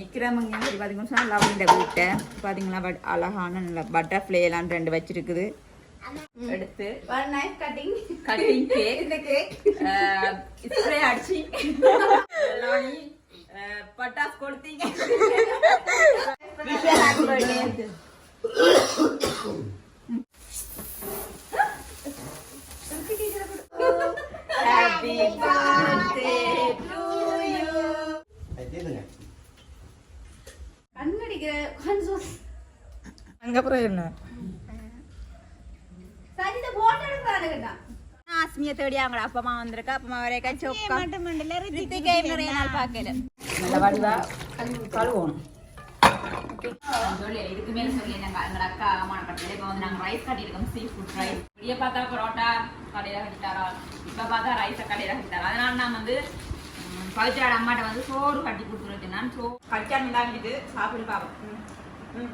நிற்கிறவங்க சரி பார்த்தீங்கன்னு சொன்னால் லவனிட வீட்டை. பார்த்தீங்களா பட் அழகான நல்ல பட்டர்ஃப்ளை எல்லாம் ரெண்டு வச்சிருக்குது. எடுத்து. knife cutting. கட்டிங் கேக் இந்த cake. ஸ்ப்ரே அடிச்சு. பட்டாசு கொடுத்தீங்க Happy birthday. கண்ணடிக்கிற கொஞ்சம் அங்க அப்புறம் என்ன? ஆஸ்மியை தேடி அவங்க அப்பா அம்மா வந்திருக்கா அப்பா அம்மா வரைக்கும் சொக்கா ரித்திகை நிறைய நாள் பார்க்கல. நல்ல வடிவா கழுவணும். சொல்லி இதுக்கு மேல சொல்லி நாங்க எங்க அக்கா அம்மா பட்டது இப்போ வந்து நாங்க ரைஸ் கட்டியிருக்கோம் சீ ஃபுட் ரைஸ் இப்படியே பார்த்தா பரோட்டா கடையில கட்டிட்டாரா இப்ப பார்த்தா ரைஸை கடையில கட்டிட்டாரா அதனால நான் வந்து பவித்ராட அம்மாட்ட வந்து சோறு கட்டி கொடுத்துருக்கேன் நான். சோ கடிச்சான் இல்லாங்கிட்டு சாப்பிட்டு பார்ப்போம்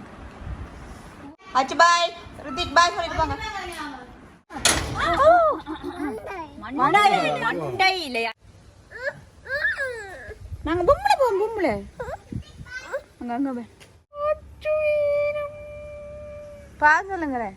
அச்சு பாய் ரித்திக் பாய் சொல்லிட்டு போங்க. மண்டை மண்டை இல்லையா? நாங்க பொம்பளை போவோம் பொம்பளை. அங்க அங்க போய் பா சொல்லுங்களேன்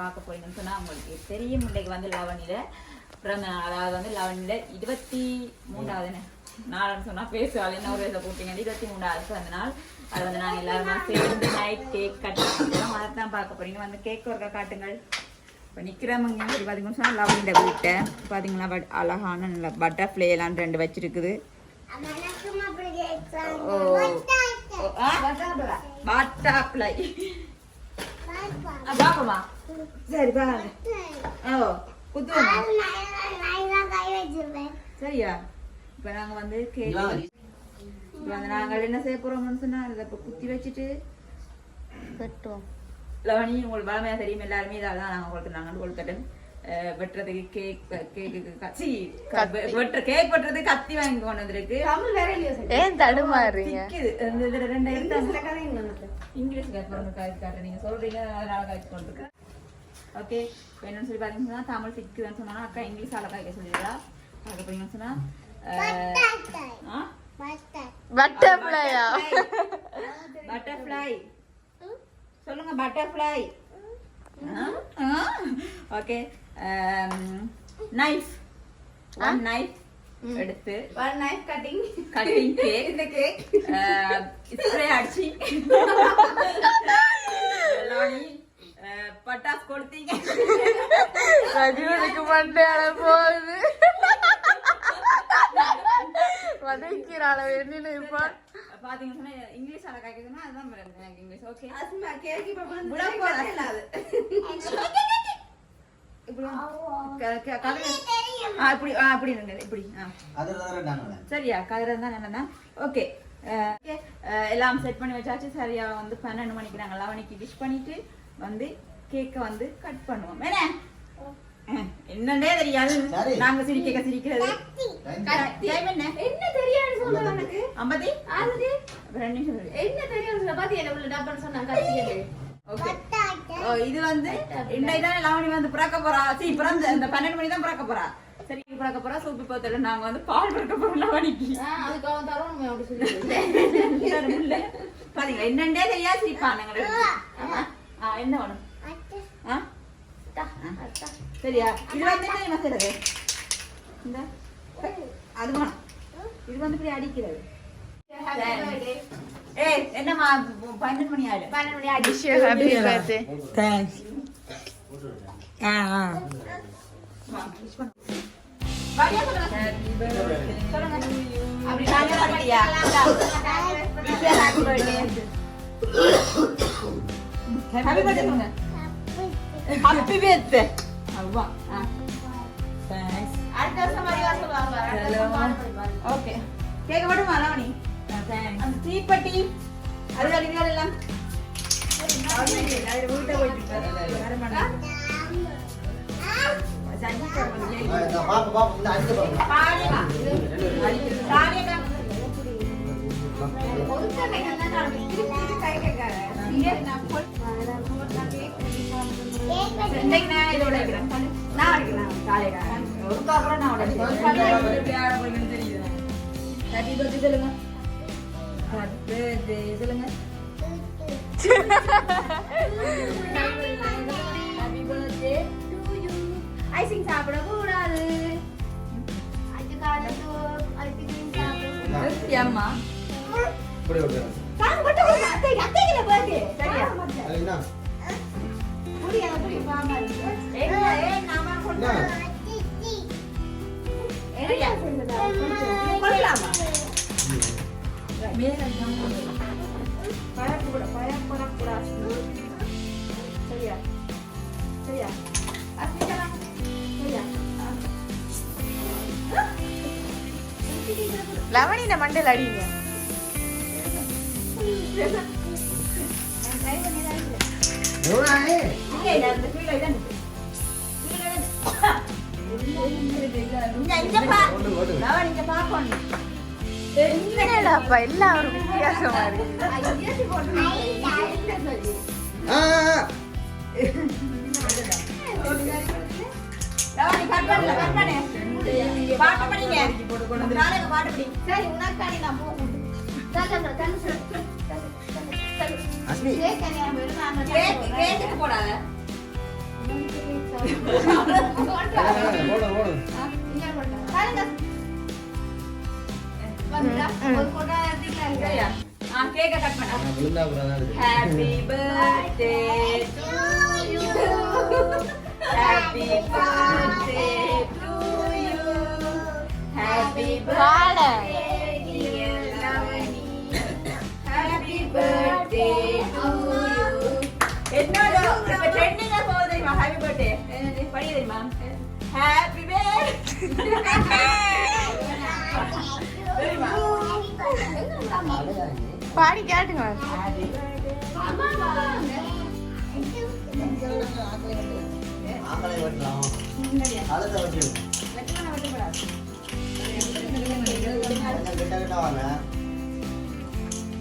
பார்க்க போறீங்கன்னு சொன்னா உங்களுக்கு தெரியும். இன்னைக்கு வந்து லவனில பிறந்த அதாவது வந்து லவனில இருபத்தி மூன்றாவது நாள்னு சொன்னா பேசுவாள். என்ன ஒரு இதில் போட்டீங்க? இருபத்தி மூன்றாவது. பிறந்த நாள் அது வந்து நாங்கள் எல்லாருமா சேர்ந்து நைட் கேக் அதை தான் பார்க்க போறீங்க வந்து கேக் ஒருக்கா காட்டுங்கள். இப்போ நிற்கிறவங்க சரி பார்த்தீங்கன்னு சொன்னால் லவனிட வீட்டை பார்த்தீங்களா பட் அழகான நல்ல பட்டர்ஃப்ளை எல்லாம் ரெண்டு வச்சிருக்குது. ஓ. பட்டர்ஃப்ளை பாப்பமா சரி பாரு ஓ குத்துவமா சரியா? இப்போ நாங்க வந்து கேக் இப்போ வந்து நாங்கள் என்ன செய்ய போறோம்னு சொன்னா இதை இப்போ குத்தி வச்சுட்டு வெட்டுவோம். லவனி உங்களுக்கு பலமையா தெரியும் எல்லாருமே இதாக தான் நாங்கள் கொடுத்து நாங்கள் கொடுத்துட்டு வெட்டுறதுக்கு கேக் கேக்கு கச்சி வெட்டுற கேக் வெட்டுறதுக்கு கத்தி வாங்கி கொண்டு வந்திருக்கு. தமிழ் வேற இல்லையா ஏன் தடுமாறுறீங்க. இந்த இதுல ரெண்டு இங்கிலீஷ் காய்ச்சி காட்டுறேன் நீங்க சொல்றீங்க அதனால காய்ச்சி கொண்டு ஓகே இப்போ என்னன்னு சொல்லி பார்த்தீங்கன்னா தமிழ் சிக்குதுன்னு சொன்னா அக்கா இங்கிலீஷ் ஆள காய்க்க சொல்லிடுறா. அதுக்கு பார்த்தீங்கன்னு சொன்னா பட்டர்ஃப்ளையா பட்டர்ஃப்ளை சொல்லுங்க butterfly okay knife one knife எடுத்து One knife cutting. Cutting cake இந்த cake. ஸ்ப்ரே அடிச்சு. பட்டாசு கொடுத்தீங்க ரஜினிக்கு மண்டையால போகுது. வதைக்கிறாள வெளியில இப்ப? சொன்னா இங்கிலீஷ் அழகா கேக்குதுன்னா அதுதான் எனக்கு இங்கிலீஷ் ஓகே அஸ்மா, cake இல்லாது. இப்படி சரியா கதிர தான் என்னன்னா ஓகே. எல்லாம் செட் பண்ணி வச்சாச்சு. சரியா வந்து பன்னெண்டு மணிக்கு நாங்கள் லவனிக்கு விஷ் பண்ணிட்டு வந்து கேக்கை வந்து கட் பண்ணுவோம். என்ன? என்னன்னே தெரியாது. சரி. நாங்க சிரிக்க சிரிக்கிறது. என்ன? என்ன தெரியாது சொல்ல ரெண்டு நிமிஷம் இரு. என்ன சொல்ல. பாத்தி என்ன உள்ள டப்பான்னு சொன்னா கத்தியது ஓகே. ஓ இது வந்து இன்னைக்கு தான் லவனி வந்து பிறக்க போறா. சரி பிறந்த இந்த பன்னெண்டு மணி தான் பிறக்க போறா. சரி பிறக்க போறா. சூப்பி போத்தல. நாங்க வந்து பால் பிறக்க போறோம் லவனிக்கு அதுக்கு அவன் தரணும் அப்படி சொல்லி பாத்தீங்களா? என்னன்னே தெரியாது சிரிப்பான் என்ன வேணும் ஆ சரியா இது வந்து என்ன தெரியுமா செய்றது இந்த அது வேணும் இது வந்து இப்படி அடிக்கிறது ஏய் என்னம்மா பன்னெண்டு மணி ஆயிடும் பன்னெண்டு மணி ஆச்சு விஷ் ஹாப்பி பர்த்டே தேங்க்ஸ் ஆ ஆ வாடியா சொல்லுங்க. சொல்லுங்க. அப்படி நாங்க தான் படியா? Wish Happy birthday. சொல்லுங்க. ஹாப்பி பர்த்டே அவ்வா தேங்க்ஸ் அடுத்த வருஷம் வரிவா சொல்லுவாங்க குடிப்பாரு. ஓகே கேட்க மட்டும் மரவணி தேங்க்ஸ் அந்த தீப்பெட்டி அது அடிகள் எல்லாம் வீட்டை போயிட்டு வர மாட்டேன் பாப்பா பாப்பா இந்த அடிக்க பாருங்க ஒதுக்கடை சொல்லுங்க ஐசிங் சாப்பிட கூடாது ஐஸ்கிரீம் அம்மா இப்படி விட்டு சாங் மட்டும் ஒரு அத்தை. அத்தைக்கு பர்த்டே சரியா? அது என்ன? புடி அதை புடி பாமா. ஏய் ஏய் நாம என்ன? சரியா கொள்ளலாமா பயப்பட பயப்படக்கூடாது சரியா? சரியா? அஸ்மிதா சரியா? லவணி இந்த மண்டல் அடிங்க. என்னடாப்பா எல்லாம் ஒரு வித்தியாசமா இருக்கு ஐயோ, போட்டு படிங்க. நாளைக்கு பாட்டு படி. சரி உனக்காண்டி நான் போகுது கேக்கு கட் பண்ண happy birthday to you happy birthday to you happy. Birthday birthday to you என்னோட? இப்ப ட்ரெண்டிங்க போகுது தெரியுமா? ஹாப்பி பர்த்டே படி தெரியுமா? ஹாப்பி பர்த்டே தெரியுமா? பாடி கேட்டுங்க. வெட்டலாம். கிட்ட கிட்ட வாங்க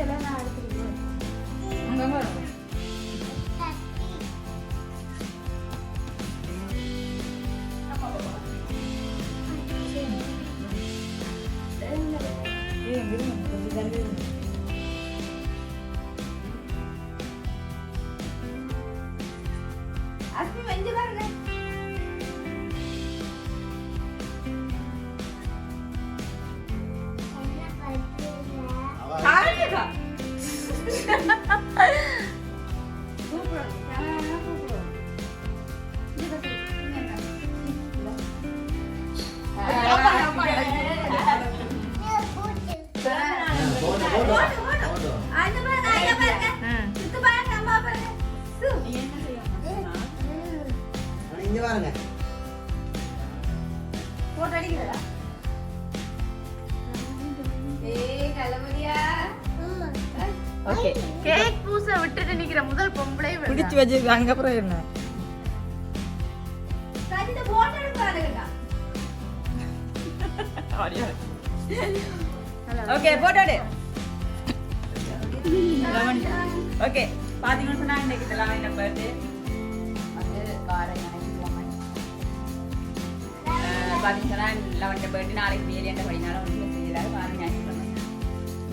அஸ்மி இங்க பாருங்க போட்டோ அடிக்கிறதா? ஏய் கலமதியா ஓகே. கேக் பூச விட்டுட்டு நிக்கிற முதல் பொம்பளை பிடிச்சு. வச்சிருக்காங்க அப்புறம் என்ன? போட்டோ ஓகே போட்டோடு லெமன் ஓகே பாத்தீங்கன்னு சொன்னா இன்னைக்கு இதெல்லாம் என்ன வந்து காரம் நினைச்சுக்கோங்க பாத்தீங்கன்னா பர்த்டே நாளைக்கு வேறு என்ன படினாலும் ஒன்றும் செய்யலாது காரம் ஞாயிற்றுக்கிழமை.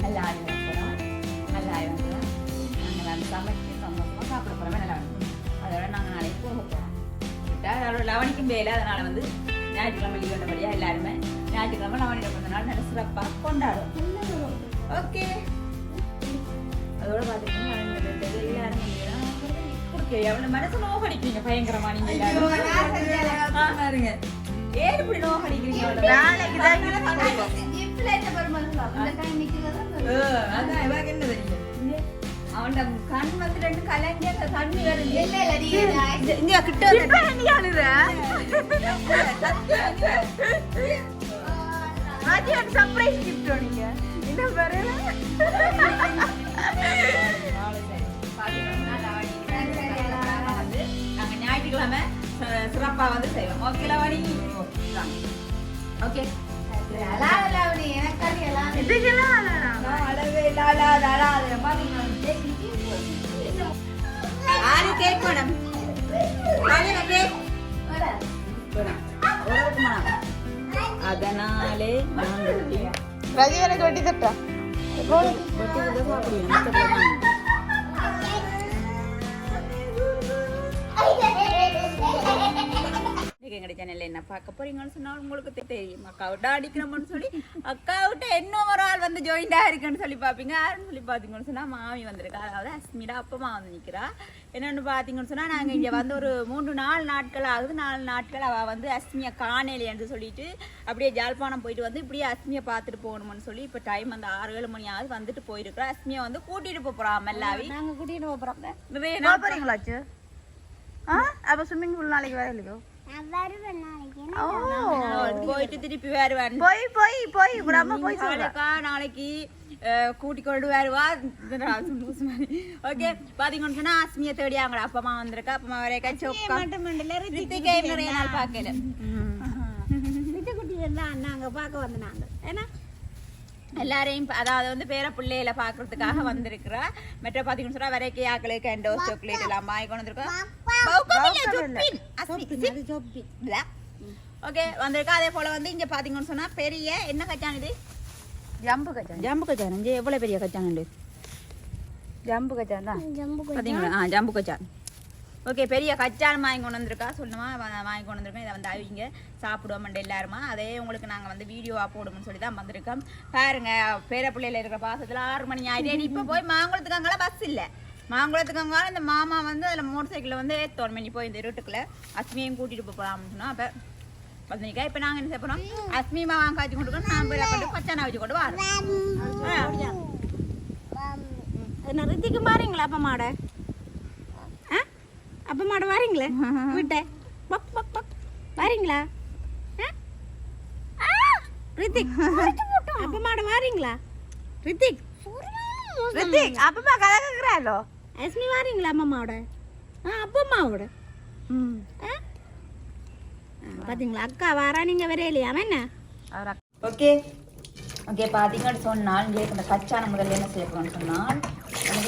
நல்லா ஆய் வர நல்லா ஆய் வந்து நாங்கள் வந்து சமைச்சு சந்தோஷமாக சாப்பிட போகிறோம் நல்லா அதோட நாங்கள் நாளைக்கு போக போகிறோம் அதோட லவனிக்கும் வேலை அதனால வந்து ஞாயிற்றுக்கிழமை லீவ் எல்லாருமே ஞாயிற்றுக்கிழமை லவனிட நல்ல சிறப்பாக கொண்டாடுவோம் ஓகே அதோட பார்த்துக்கிட்டீங்க எல்லாரும் கொடுக்க எவ்வளோ மனசு நோக்கடிக்கிறீங்க பயங்கரமா நீங்க எல்லாரும். பாருங்க ஏன் இப்படி நோக்கடிக்கிறீங்க? நாளைக்கு அதான் என்ன தெரியும்? கண் வந்து ரெண்டு கலங்கி அந்த தண்ணி வருது இல்ல, இல்ல, நீ இது இங்க கிட்ட இப்ப நீ அழுற ராஜி சர்ப்ரைஸ் கிஃப்ட் நீங்க. என்ன பாரு? வந்து நாங்க ஞாயிற்றுக்கிழமை சிறப்பாக வந்து செய்வோம். ஓகே லவாணி ஓகே அழகா இல்ல அவனு, எனக்காண்டி எல்லாம் இது. இதுக்கெல்லாம் அழறா அளவே இல்லாத அழாத பாத்தீங்களா ஆறு கேக் மேடம் கேக் வர. அதனாலே நாங்கள் ராஜி எனக்கு வெட்டி தட்டா இன்னைக்கு எங்க சேனல்ல என்ன பார்க்க போறீங்கன்னு சொன்னா உங்களுக்கு தெரியும். அக்கா விட்டா அடிக்கணும்னு சொல்லி அக்கா விட்ட என்ன ஒரு ஆள் வந்து ஜாயிண்டா இருக்குன்னு சொல்லி பாப்பீங்க யாருன்னு சொல்லி பாத்தீங்கன்னு சொன்னா மாமி வந்திருக்கா. அதாவது அஸ்மிடா அப்பமா வந்து நிக்கிறா என்னன்னு பாத்தீங்கன்னு சொன்னா நாங்க இங்க வந்து ஒரு மூன்று நாலு நாட்கள் ஆகுது நாலு நாட்கள் அவ வந்து அஸ்மியை காணலைன்னு சொல்லிட்டு அப்படியே ஜாழ்ப்பாணம் போயிட்டு வந்து இப்படியே அஸ்மியை பார்த்துட்டு போகணும்னு சொல்லி இப்போ டைம் அந்த ஆறு ஏழு மணி ஆகுது வந்துட்டு போயிருக்கிறோம் அஸ்மியை வந்து கூட்டிட்டு போப் போறோம் மெல்லாவி. நாங்க கூட்டிட்டு போறோம். நிறைய போக நாள் போறீங்களாச்சு ஆ? அப்ப ஸ்விம்மிங் பூல் நாளைக்கு வேற இல்லையோ? போயிட்டு திருப்பி வருவான். போய் போய் போய் அம்மா போய் நாளைக்கா கூட்டி கொண்டு வருவா. ஓகே பாத்தீங்கன்னு சொன்னா ஆஸ்மியை தேடி அவங்க அப்பா அம்மா வந்திருக்கா. அப்பா அம்மா வரைக்கா ரித்திகையும் நிறைய நாள் பார்க்கல குட்டி இருந்தா நாங்க பார்க்க வந்தாங்க ஏன்னா எல்லாரையும் அதாவது வந்து பேர பிள்ளையில பாக்குறதுக்காக வந்திருக்கிறா. மற்ற பாத்தீங்கன்னு சொன்னா வரைக்கு ஆக்களுக்கு எண்டோ சாக்லேட் எல்லாம் வாங்கி கொண்டு ஓகே வந்திருக்கா. அதே போல வந்து இங்க பாத்தீங்கன்னு சொன்னா பெரிய என்ன கச்சான் இது? ஜம்பு கச்சான். ஜம்பு கச்சான். இங்க எவ்வளவு பெரிய கச்சான் உண்டு ஜம்பு கச்சான் தான். பாத்தீங்களா? ஆ ஜம்பு கச்சான். ஓகே பெரிய கச்சான் வாங்கி கொண்டு வந்திருக்கா சொல்லுமா வாங்கி கொண்டு வந்திருக்கோம் இதை வந்து அவங்க சாப்பிடுவோம் எல்லாருமா. அதே உங்களுக்கு நாங்கள் வந்து வீடியோவாக போடுவோம்னு சொல்லி தான் வந்திருக்கோம். பாருங்க பேர பிள்ளையில இருக்கிற பாசத்தில் ஆறு மணி ஆயிடுச்சு இப்போ போய் மாங்குளத்துக்கு அங்கெல்லாம் பஸ் இல்லை. மாங்குளத்துக்கு அங்கே இந்த மாமா வந்து அதில் மோட்டர் சைக்கிளில் வந்து ஏற்றோம் மணி போய் இந்த இருட்டுக்குள்ள அஸ்மியையும் கூட்டிகிட்டு போகலாம்னு சொன்னா அப்போ பதினிக்கா இப்போ நாங்கள் என்ன செய்ய போகிறோம் அஸ்மிமா வாங்க காய்ச்சி கொண்டு நான் போய் கொண்டு கச்சானா வச்சு கொண்டு வரோம் ரித்திக்கு மாறீங்களா அப்பா மாட? அப்பா மாட வாரீங்களே? விட்ட. பக் பக் பக். வாரீங்களா! ரித்திக் அப்பா மாட வாரீங்களா? ரித்திக். ரித்திக் அப்பமா கலக்குறாளோ அஸ்மி வாரீங்களா அம்மாவோட? ஆ அப்பா அம்மாவோட. ம். பாத்தீங்களா? அக்கா வாரா நீங்க வரையிலையா என்ன? ஓகே. ஓகே பார்த்தீங்கன்னு சொன்னால் இங்கே இந்த கச்சான முதல்ல என்ன செய்ய போகிறோம்னு சொன்னால்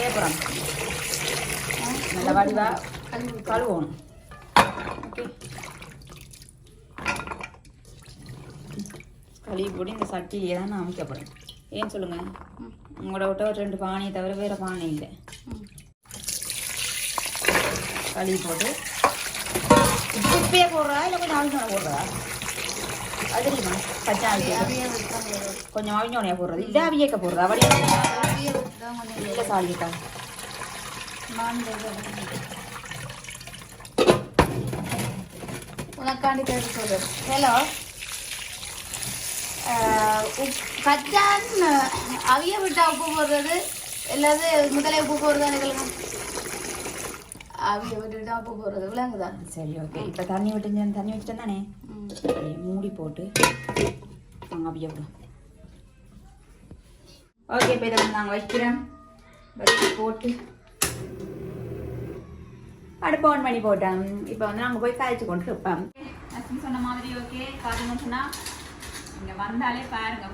போகிறோம் நல்ல வடிவா கழுவணும். ஓகே. கழுவி போட்டு இந்த சட்டியிலே தான் நான் அமைக்க போகிறேன் ஏன்னு சொல்லுங்கள் உங்களோட விட்ட ஒரு ரெண்டு பானையை தவிர வேறு பானை இல்லை. கழுவி போட்டு இப்பயே போடுறா இல்லை கொஞ்சம் அவிஞ்சோட போடுறா அது பச்சை கொஞ்சம் அவிஞ்சோனையா போடுறது. இல்லை அவியக்க போடுறது? அவடியா இல்லை சாலிக்கா உனக்காண்டி கேட்டு சொல்லு ஹலோ கச்சான் அவிய விட்டா உப்பு போடுறது? இல்லாது முதலே உப்பு போடுறது எனக்கு அவிய விட்டுட்டா உப்பு போடுறது. விளங்குதா? சரி ஓகே. இப்போ தண்ணி விட்டு தண்ணி வச்சுட்டேன் தானே? மூடி போட்டு நாங்கள் அவிய விடும் ஓகே இப்போ இதை நாங்கள் வைக்கிறோம் வச்சு போட்டு அடுப்பு ஆன் பண்ணி போட்டோம் இப்போ வந்து நாங்கள் போய் காய்ச்சி கொண்டு இருப்போம். சொன்ன மாதிரி ஓகே பார்த்தீங்கன்னு சொன்னால் இங்க வந்தாலே பாருங்க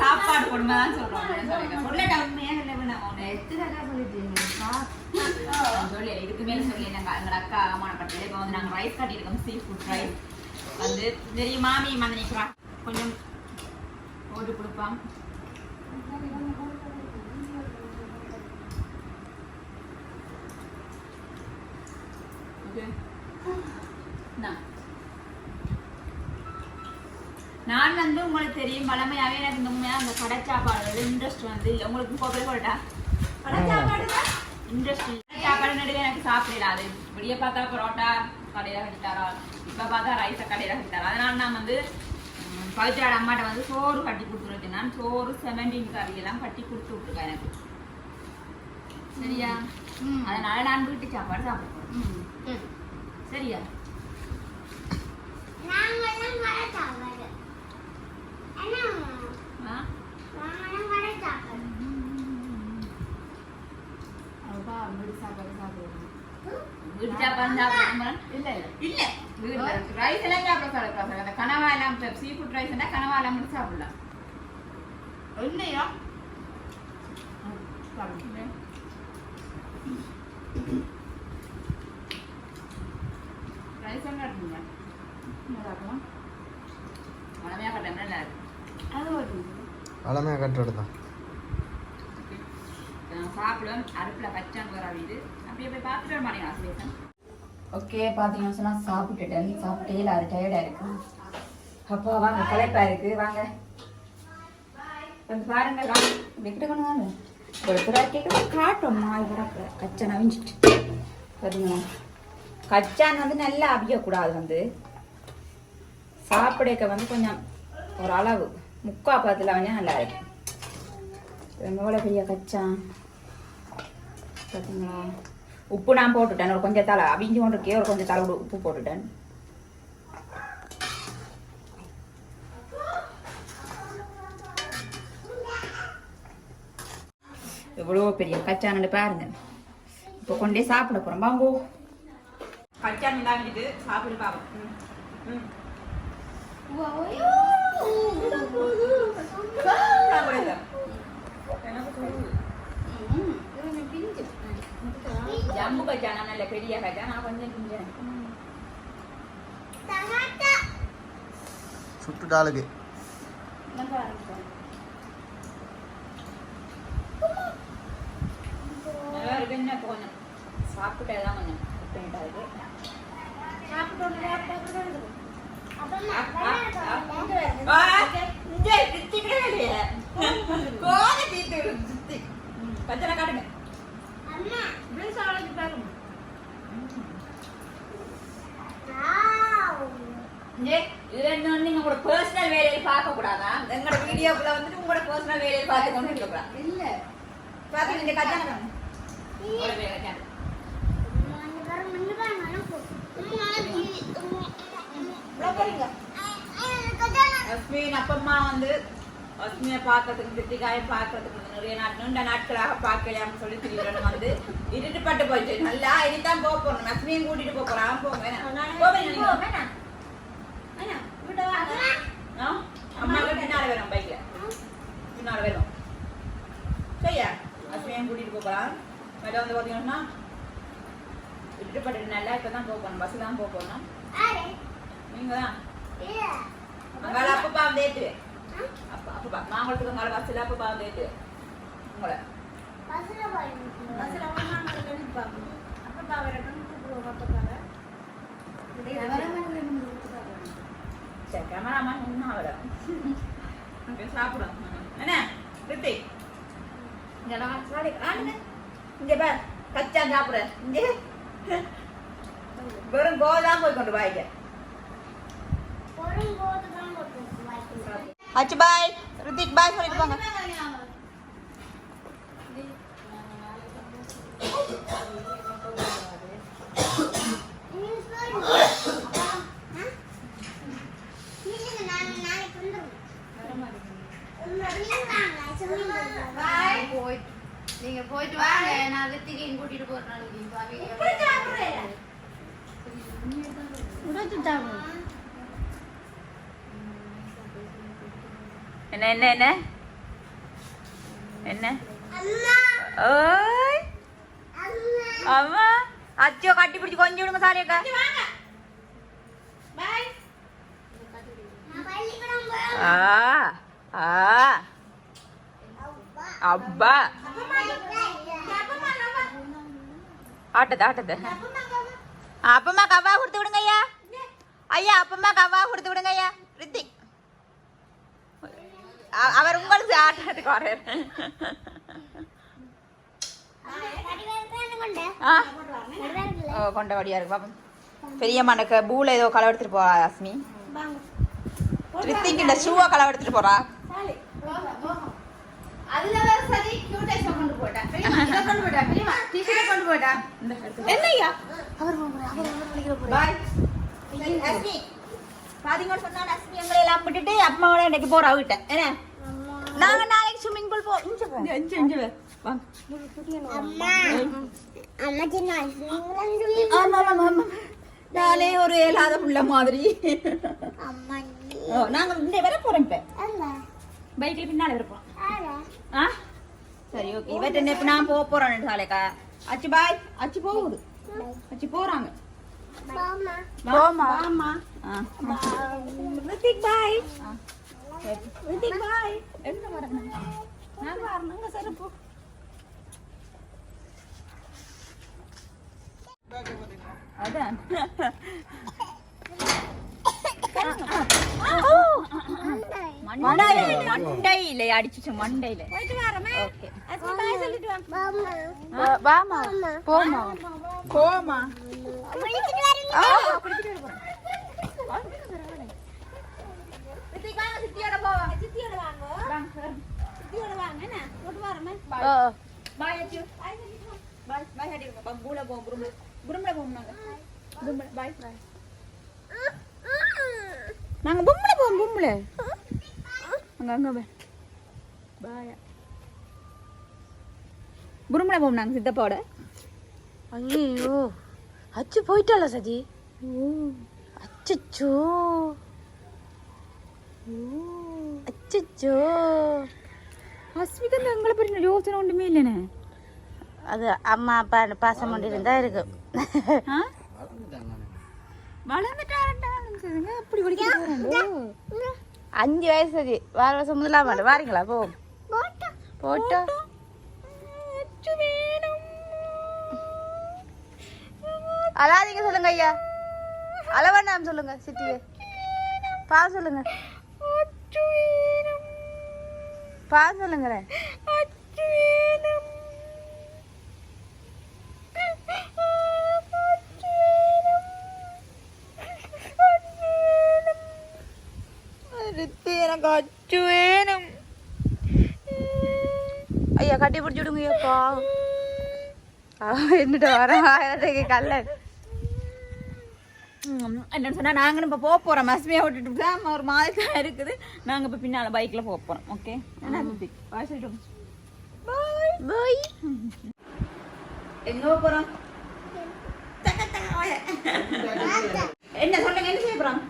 சாப்பாடு கொடுமை தான் உன்னை சொல்லி இதுக்கு மேல சொல்லி நாங்க எங்க அக்கா அவமானப்பட்டது. இப்போ வந்து நாங்க ரைஸ் கட்டியிருக்கோம் சீ ஃபுட் ரைஸ் வந்து பெரிய மாமி வந்து நிற்கிறா கொஞ்சம் போட்டு கொடுப்பான் நான் வந்து உங்களுக்கு தெரியும் பழமையாவே எனக்கு இந்த உண்மையா அந்த கடை சாப்பாடு இன்ட்ரெஸ்ட் வந்து இல்லை. உங்களுக்கு கோப்பை போட்டா? கடை சாப்பாடு இன்ட்ரெஸ்ட் இல்லை. சாப்பாடு நடுவே எனக்கு சாப்பிடல. அது வெளியே பார்த்தா பரோட்டா கடையில கட்டித்தாரா? இப்ப பார்த்தா ரைஸை கடையில கட்டித்தாரா? அதனால நான் வந்து பவித்ராட அம்மாட்ட வந்து சோறு கட்டி கொடுத்துருக்கேன். நான் சோறு செவன்டீன் கறி எல்லாம் கட்டி கொடுத்து விட்டுருக்கேன் எனக்கு. சரியா? அதனால நான் வீட்டு சாப்பாடு சாப்பிடுவேன் சரியா? வீட்டு சாப்பாடு சாப்பிடுவோம். வீட்டு சாப்பாடு சாப்பிடுவோம் இல்ல இல்ல. இல்ல. வீட்டு ரைஸ் எல்லாம் சாப்பிட சாப்பிட அந்த கனவா எல்லாம் சீ ஃபுட் ரைஸ் எல்லாம் கனவா எல்லாம் மட்டும் சாப்பிடலாம். இல்லையா சாப்பிடுங்க ரைஸ் எல்லாம் இருக்குங்க நல்லா இருக்கும் நல்லா ஒரு அழமையாக கட்டுறது தான். அடுப்பில் பச்சான் வர வீடு அப்படியே போய் பார்த்துட்டு வர ஆசிரியர் ஓகே பார்த்தீங்கன்னு சொன்னால் சாப்பிட்டுட்டேன். சாப்பிட்டே இல்லை அது டயர்டாக இருக்கு. அப்பா வாங்க களைப்பாக இருக்கு. வாங்க. வந்து பாருங்க கொண்டு வாங்க. ஒரு புறா கேட்க கச்சா நவிஞ்சிட்டு புறா கச்சான் கச்சான் வந்து நல்லா அவியக்கூடாது வந்து சாப்பிடக்க வந்து கொஞ்சம் ஒரு அளவு முக்கா பத்தில் வந்து நல்லா இருக்கும் எவ்வளோ பெரிய கச்சான் பார்த்தீங்களா உப்பு நான் போட்டுட்டேன் ஒரு கொஞ்சம் தலை அவிஞ்சு கொண்டு இருக்கே ஒரு கொஞ்சம் தலை உப்பு போட்டுட்டேன் எவ்வளோ பெரிய கச்சான்னு பாருங்க. இப்போ கொண்டே சாப்பிட போகிறோம் வாங்கோ. கச்சான் இல்லாமிட்டு சாப்பிடு பார்ப்போம் ம் ஜம்பு கச்சானா நல்ல பெரிய கச்சா. நான் கொஞ்சம் கிஞ்சேன் என்ன கொஞ்சம் சாப்பிட்டே தான் கொஞ்சம் காட்டுங்க. இன்னொன்னு நீங்க உங்களோட பர்சனல் வேலையை பார்க்க கூடாதா? எங்களோட வீடியோக்குள்ள வந்துட்டு உங்களோட பர்சனல் வேலையை பார்த்து கொண்டு இருக்க கூடாது. இல்ல. இந்த கல்யாணம் பண்ணு. உங்களோட வேலை கல்யாணம். அஸ்மின் அப்பம்மா வந்து அஸ்மியை பார்க்கறதுக்கு கிருத்திகாயை பார்க்கறதுக்கு நிறைய நாட் நீண்ட நாட்களாக பார்க்கலையான்னு சொல்லி திடீர்னு வந்து இருட்டுப்பட்டு போயிடுச்சு நல்லா இனிதான் போக போறோம் அஸ்மியும் கூட்டிட்டு போக போறான் போவேன்? அம்மாவுக்கு பின்னால வரும் பைக்ல பின்னால வரும் சரியா? அஸ்மியும் கூட்டிட்டு போக போறான். மேல வந்து பாத்தீங்கன்னா இருட்டுப்பட்டு நல்லா இப்பதான் போக போகணும். பஸ் தான் போக போகணும் நீங்க தான் அங்கால அப்பப்பா வந்து ஏத்து அப்பா அப்பப்பா மாங்குளத்துக்கு அங்கால பஸ்ல அப்பப்பா வந்து உங்களை சரி கேமராமேன் இன்னும் அவரை. அங்கே சாப்பிடும் என்ன? ரித்தி இங்க நான் சாரி ஆடுங்க இங்க பார் கச்சா சாப்பிடுற. இங்க. வெறும் கோதான் போய் கொண்டு வாய்க்க அச்சு பாய் ரித்திக் பாய் சொல்லிட்டு போங்க. போயிட்டு வாங்க. நான் ரித்திகையும் கூட்டிட்டு போறேன் நாளைக்கு என்ன என்ன என்ன? என்ன? ஓய். அம்மா. அச்சோ கட்டி பிடிச்சி கொஞ்சம் விடுங்க சாரியாக்கா ஆ ஆ. அப்பா. ஆட்டது ஆட்டது. அப்பம்மா கவ்வா கொடுத்து விடுங்க ஐயா ஐயா அப்பம்மா கவ்வா கொடுத்து விடுங்க ஐயா ரித்திக் அவர் உங்களுக்கு ஆட்டத்துக்கு வர்றாரு. ஆ? ஓ கொண்டவாடியா இருக்கு பாப்போம். பெரிய எனக்கு பூல ஏதோ களை எடுத்துட்டு போறா அஸ்மி ரித்திக் இந்த ஷூவை களை எடுத்துட்டு போறா. அதுல வேற சரி கியூட்டேஸ் கொண்டு பெரியம்மா, இதை கொண்டு போட்டேன் பெரியம்மா டிஷர்ட் கொண்டு போட்டேன் என்னய்யா அவர் அவர் அவர் வலிக்கிற போற பாய் அஸ்மி பாத்தீங்கன்னு சொன்னா அஸ்மி எங்களை எல்லாம் விட்டுட்டு அம்மாவோட இன்னைக்கு போறா வீட்டை என்ன நாங்க நாளைக்கு ஸ்விம்மிங் பூல் போ போ இங்க இங்க வாங்க ஆமா ஆமா ஆமா நானே ஒரு இயலாத புள்ள மாதிரி ஓ நாங்க இந்த வர போறோம் இப்ப பைக்ல பின்னால இருப்போம் சரி ஓகே இவட்ட இப்ப நான் போக போறேன் சாலைக்கா அச்சு பாய் அச்சு போகுது. அச்சு போறாங்க. பாய் பாய் வரணும்? நான் வரணுங்க அதான். மண்டையில மண்டையில அடிச்சுச்சு மண்டையில வாமா. போமா. போமா பாய் பாய் நாங்க பொம்பளை போவோம் பொம்பளை. அங்க அங்க பாய். குரும்ல போவோம் நாங்க சித்தப்பாவோட. ஐயோ அச்சு போயிட்டாளா சதி அச்சச்சோ. அச்சச்சோ. அஸ்மிதா எங்களை பற்றி யோசனை ஒன்றுமே இல்லைண்ணே. அது அம்மா அப்பா பாசம் கொண்டு தான் இருக்கு. ஆ? வளர்ந்துட்டாரண்டா அப்படி படிக்கிறாங்க அஞ்சு வயசு சரி வார வருஷம் முதலாம் ஆண்டு வாரீங்களா? போ. போட்டோம் அழாதீங்க சொல்லுங்க ஐயா. அளவண்ணாம் சொல்லுங்க சிட்டியே பா சொல்லுங்க. பா சொல்லுங்களேன். எனக்கு அச்சு வேணும். ஐயா கட்டி பிடிச்சி விடுங்க ஐயாப்பா என்னட்டு வர கல்ல. என்னன்னு சொன்னா நாங்களும் இப்போ போக போறோம். மஸ்மியா விட்டுட்டு தான் ஒரு மாதிரி இருக்குது. நாங்க இப்போ பின்னால பைக்ல போக போறோம். ஓகே பாய் சொல்லிட்டோம் பாய் பாய் எங்க போக போறோம்? தக்க, தக்க, வாய. என்ன சொல்லுங்க என்ன செய்ய போறோம்?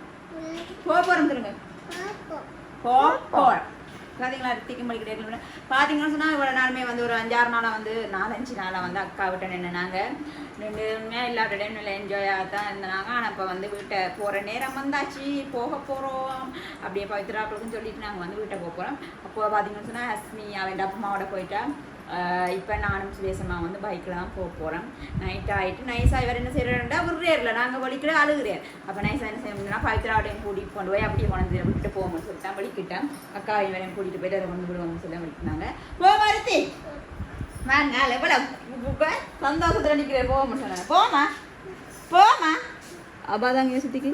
போக போறோம் சொல்லுங்க. போ பார்த்தீங்களா பாத்தீங்களா ரித்திக்கும் படிக்கிற பார்த்தீங்கன்னு சொன்னால் இவ்வளோ நாளுமே வந்து ஒரு அஞ்சாறு நாளாக வந்து நாலஞ்சு நாளாக வந்து அக்கா விட்ட நின்னுனாங்க. ரெண்டு உண்மையா இல்லாத டைம் நல்லா என்ஜாயாக தான் இருந்தாங்க. ஆனால் இப்போ வந்து வீட்டை போகிற நேரம் வந்தாச்சு. போக போகிறோம் அப்படியே பவித்ராக்களுக்கும் சொல்லிட்டு நாங்கள் வந்து வீட்டை போக போகிறோம் அப்போ பார்த்தீங்கன்னு சொன்னால் ஹஸ்மி அவன் அம்மாவோட போயிட்டா. இப்ப நானும் சுரேசம்மா வந்து பைக்ல தான் போக போறோம். நைட் ஆயிட்டு நைஸா இவர் என்ன செய்யறா விடுறேர்ல நாங்க வலிக்கிற அழுகுறேன். அப்ப நைஸா என்ன செய்யணும்னா பவித்ராவையும் கூட்டிட்டு கொண்டு போய் அப்படியே கொண்டு வந்து விட்டு போகணும்னு சொல்லிட்டு வலிக்கிட்டேன் அக்கா இவரையும் கூட்டிட்டு போயிட்டு அதை கொண்டு விடுவோம்னு சொல்லி வலிக்கினாங்க போ மருத்தி வாங்க எவ்வளவு சந்தோஷத்துல நிக்கிறேன் போக சொன்னாங்க. போமா போமா அபாதாங்க சுத்திக்கு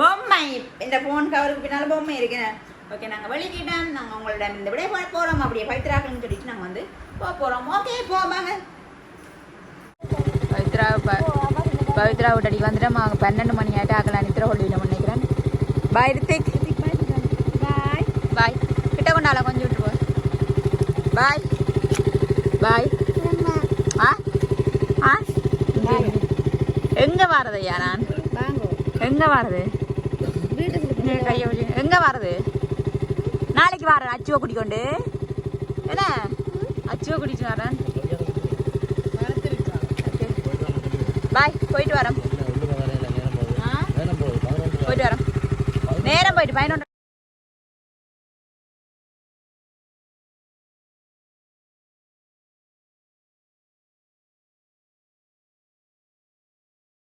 பொம்மை. இந்த போன் கவருக்கு பின்னால பொம்மை இருக்கிறேன் ஓகே நாங்க வெளிக்கிட்டோம் நாங்க உங்களோட இந்த விட போக போறோம். அப்படியே பவித்ராக்கள்னு சொல்லிட்டு நாங்க வந்து போக போறோம். ஓகே போவாங்க பவித்ரா பவித்ரா விட்டடிக்கு வந்துட்டோம். அவங்க பன்னெண்டு மணி ஆகிட்டு ஆக்கலாம் நித்திர கொள்ளியில் நினைக்கிறேன் பாய் ரித்திக். பாய் பாய் கிட்ட கொண்டால கொஞ்சம் விட்டு போ. பாய் பாய் ஆ? ஆ? எங்க வாரதையா நான்? எங்க வாரது? கையை வச்சு எங்க வாரது? நாளைக்கு வரேன் அச்சுவை கூட்டிக்கொண்டு என்ன? அச்சுவை கூட்டிட்டு வரேன். பாய் போயிட்டு வரேன் போயிட்டு வரேன் நேரம் போயிட்டு பதினொன்று